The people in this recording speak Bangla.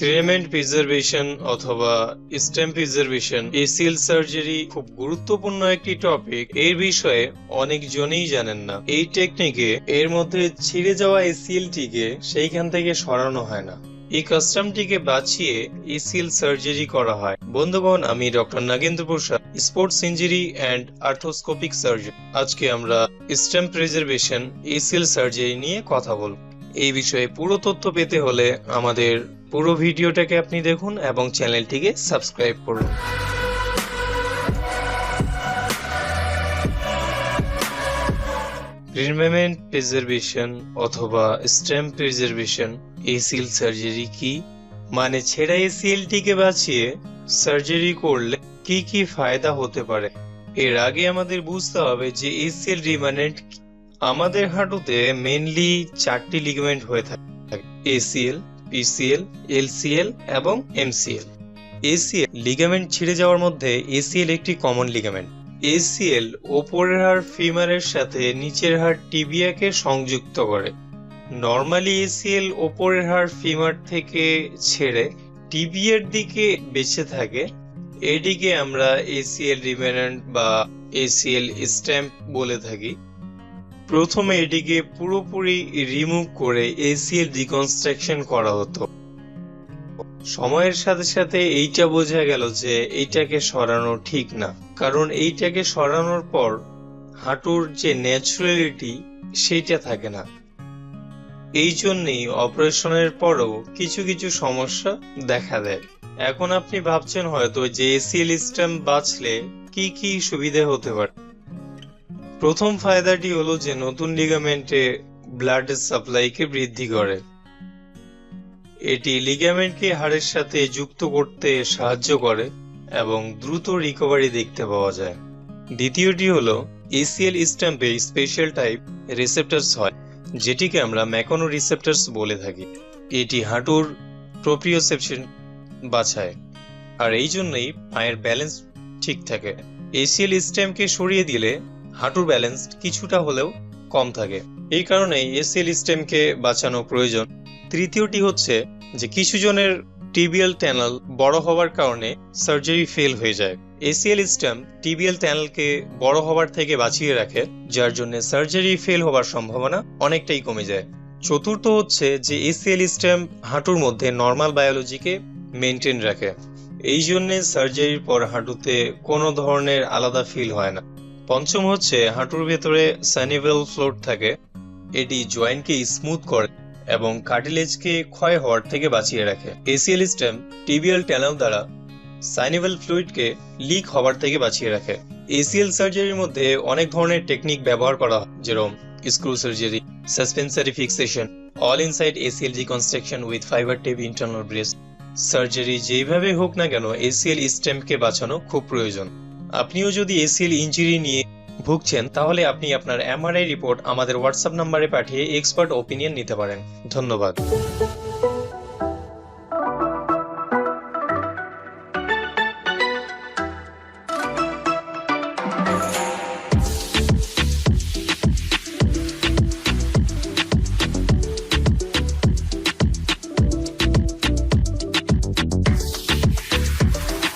থ্রিমেন্ট প্রিজার্ভেশন অথবা স্টেম প্রিজার্ভেশন এই সিল সার্জারি খুব গুরুত্বপূর্ণ একটি টপিক এর বিষয়ে অনেকজনই জানেন না। এই টেকনিকে এর মধ্যে ছিঁড়ে যাওয়া এসিএল টিকে সেইখান থেকে সরানো হয় না। এই কাস্টমটিকে বাঁচিয়ে এসিএল সার্জারি করা হয়। বন্ধুগণ, আমি doctor Nagendra Prasad sports injury and arthroscopic surgeon আজকে আমরা স্টেম প্রিজার্ভেশন এসিএল সার্জারি নিয়ে কথা বলব। এই বিষয়ে পুরো তথ্য পেতে হলে আমাদের পুরো ভিডিওটাকে আপনি দেখুন এবং চ্যানেলটিকে সাবস্ক্রাইব করুন। রিমেমেন্ট প্রিজার্ভেশন অথবা স্টেম প্রিজার্ভেশন এসিএল সার্জারি কি? মানে ছেঁড়া এসিএলটিকে বাঁচিয়ে সার্জারি করলে কি কি ফায়দা হতে পারে? এর আগে আমাদের বুঝতে হবে যে এসিএল রিমানেন্ট আমাদের হাঁটুতে মেনলি চারটি লিগামেন্ট হয়ে থাকে এসিএল পিসিএল এলসিএল এবং এমসিএল এসিএল লিগামেন্ট ছিঁড়ে যাওয়ার মধ্যে এসিএল একটি কমন লিগামেন্ট এসিএল ওপরের হাড় ফিমারের সাথে নিচের হাড় টিবিয়াকে সংযুক্ত করে। নর্মালি এসিএল ওপরের হাড় ফিমার থেকে ছেড়ে টিবিয়ার দিকে বেঁচে থাকে। এটিকে আমরা এসিএল রিমেনেন্ট বা এসিএল স্ট্যাম্প বলে থাকি। প্রথমে এটিকে পুরোপুরি রিমুভ করে এসিএল রিকনস্ট্রাকশন করা হতো। সময়ের সাথে সাথে এইটা বোঝা গেল যে এইটাকে সরানো ঠিক না। কারণ এইটাকে সরানোর পর হাঁটুর যে ন্যাচুরালিটি সেইটা থাকে না। এই জন্যই অপারেশনের পরও কিছু কিছু সমস্যা দেখা দেয়। এখন আপনি ভাবছেন হয়তো যে এসিএল স্ট্যাম্প বাঁচলে কি কি সুবিধা হতে পারে? প্রথম ফায়দাটি হলো যে নতুন লিগামেন্টে ব্লাডের সাপ্লাইকে বৃদ্ধি করে। এটি লিগামেন্টকে হাড়ের সাথে যুক্ত করতে সাহায্য করে এবং দ্রুত রিকভারি দেখতে পাওয়া যায়। দ্বিতীয়টি হলো এসিএল স্ট্যাম্পে স্পেশাল টাইপ রিসেপ্টার্স হয়, যেটিকে আমরা ম্যাকনো রিসেপ্টার্স বলে থাকি। এটি হাঁটুর প্রোপ্রিওসেপশন বাছায়, আর এই জন্যই পায়ের ব্যালেন্স ঠিক থাকে। এসিএল স্ট্যাম্পকে সরিয়ে দিলে হাঁটুর ব্যালেন্স কিছুটা হলেও কম থাকে। এই কারণে এসিএল স্টেমকে বাঁচানো প্রয়োজন। তৃতীয়টি হচ্ছে যে কিছু জনের টিবিএল ট্যানেল বড় হওয়ার কারণে সার্জারি ফেল হয়ে যায়। এসিএল স্টেম টিবিএল ট্যানেলকে বড় হওয়ার থেকে বাঁচিয়ে রাখে, যার জন্য সার্জারি ফেল হওয়ার সম্ভাবনা অনেকটাই কমে যায়। চতুর্থ হচ্ছে যে এসিএল স্টেম হাঁটুর মধ্যে নর্মাল বায়োলজিকে মেনটেন রাখে। এই জন্যে সার্জারির পর হাঁটুতে কোনো ধরনের আলাদা ফিল হয় না। পঞ্চম হচ্ছে হাঁটুর ভেতরে স্যানিভেল ফ্লোট থাকে। এটি জয়েন্টকে স্মুথ করে এবং কার্টিলেজকে ক্ষয় হওয়ার থেকে বাঁচিয়ে রাখে। এসিএল স্টেম, টিবিএল ট্যানেল দ্বারা সাইনিভেল ফ্লুইডকে লিক হওয়ার থেকে বাঁচিয়ে রাখে। এসিএল সার্জারির মধ্যে অনেক ধরনের টেকনিক ব্যবহার করা হয়, যেরকম screw surgery, suspensory fixation, all inside ACL reconstruction with fibre tape internal brace surgery যেইভাবে হোক না কেন, এসিএল স্টেমকে বাঁচানো খুব প্রয়োজন। আপনিও যদি এসিএল ইঞ্জুরি নিয়ে ভুগছেন, তাহলে আপনি আপনার এমআরআই রিপোর্ট আমাদের হোয়াটসঅ্যাপ নম্বরে পাঠিয়ে এক্সপার্ট ওপিনিয়ন নিতে পারেন। ধন্যবাদ।